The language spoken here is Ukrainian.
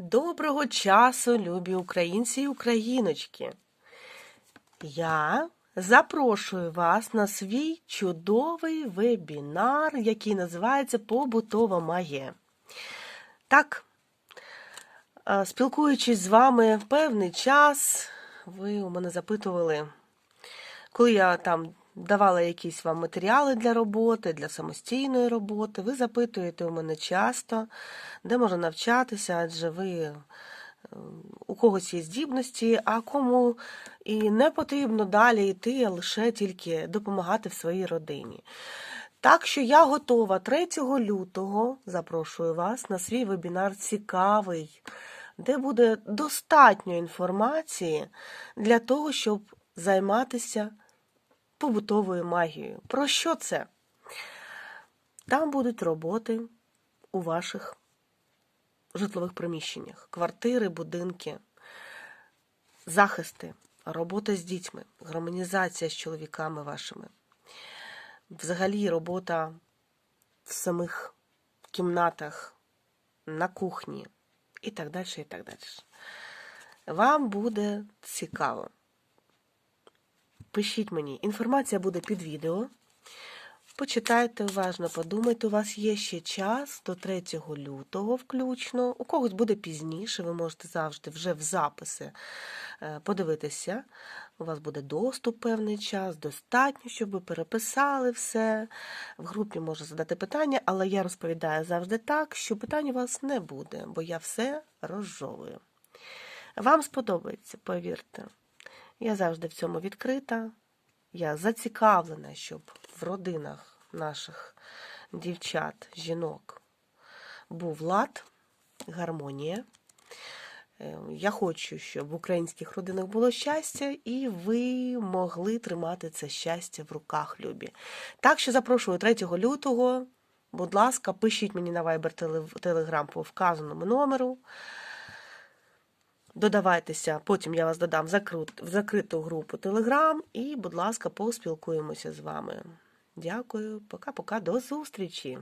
Доброго часу, любі українці і україночки. Я запрошую вас на свій чудовий вебінар, який називається Побутова магія. Так, спілкуючись з вами в певний час, ви у мене запитували, коли я там давала якісь вам матеріали для роботи, для самостійної роботи, ви запитуєте у мене часто, де можна навчатися, адже ви е, у когось є здібності, а кому і не потрібно далі йти, а лише тільки допомагати в своїй родині. Так що я готова 3 лютого, запрошую вас на свій вебінар цікавий, де буде достатньо інформації для того, щоб займатися побутовою магією. Про що це? Там будуть роботи у ваших житлових приміщеннях, квартири, будинки, захисти, робота з дітьми, гармонізація з чоловіками вашими, взагалі робота в самих кімнатах, на кухні і так далі, і так далі. Вам буде цікаво. Пишіть мені, інформація буде під відео. Почитайте уважно, подумайте, у вас є ще час до 3 лютого включно. У когось буде пізніше, ви можете завжди вже в записи е, подивитися. У вас буде доступ певний час, достатньо, щоб ви переписали все. В групі можна задати питання, але я розповідаю завжди так, що питань у вас не буде, бо я все розжовую. Вам сподобається, повірте. Я завжди в цьому відкрита. Я зацікавлена, щоб в родинах наших дівчат, жінок був лад, гармонія. Е, Я хочу, щоб в українських родинах було щастя, і ви могли тримати це щастя в руках, любі. Так що запрошую 3 лютого. Будь ласка, пишіть мені на Viber Telegram по вказаному номеру. Додавайтеся, потім я вас додам в закрит- в закриту групу Telegram і, будь ласка, поспілкуємося з вами. Дякую, пока-пока, до зустрічі!